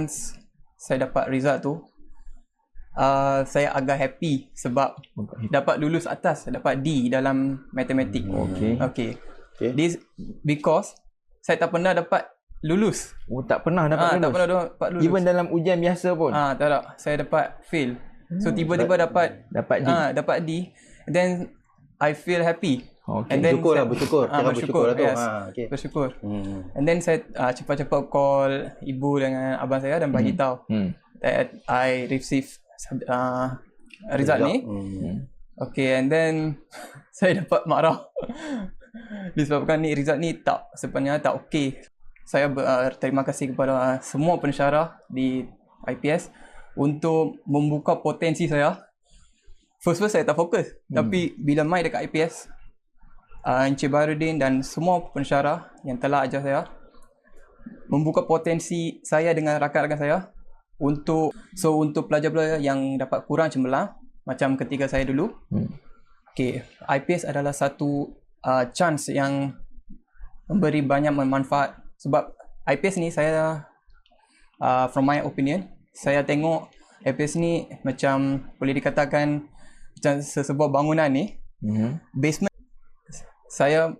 once saya dapat result tu uh, saya agak happy sebab dapat lulus atas dapat D dalam matematik. Okey. Okay. Okay. This because saya tak pernah dapat lulus. Oh, tak pernah dapat Ah, lulus. tak pernah dapat lulus. Even dalam ujian biasa pun. Ah, tak tak. Saya dapat fail. So tiba-tiba dapat Dapat D. ah dapat D. Then I feel happy. Okey. And then Bersyukur lah, bersyukur. Ah, Kira bersyukur lah tu. Yes. Ah, okay. Bersyukur. Hmm. And then saya uh, cepat-cepat call ibu dengan abang saya dan bagi tahu Hmm. that I receive uh, result ni. Hmm. Okay, and then saya dapat marah. Disebabkan ni result ni tak sebenarnya tak okey. Saya berterima kasih kepada uh, semua pensyarah di IPS untuk membuka potensi saya. First first saya tak fokus. Hmm. Tapi bila mai dekat IPS, uh, Encik Barudin dan semua pensyarah yang telah ajar saya membuka potensi saya dengan rakan-rakan saya untuk so untuk pelajar-pelajar yang dapat kurang cemerlang macam ketika saya dulu Hmm. okay IPS adalah satu uh, chance yang memberi banyak manfaat sebab IPS ni saya uh, from my opinion saya tengok IPS ni macam boleh dikatakan macam sesebuah bangunan ni Hmm. basement saya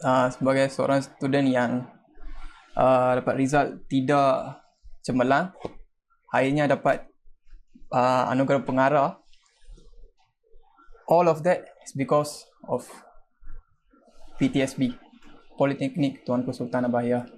uh, sebagai seorang student yang uh, dapat result tidak cemerlang akhirnya dapat uh, anugerah pengarah. All of that is because of PTSB Politeknik Tuanku Sultan Abahaya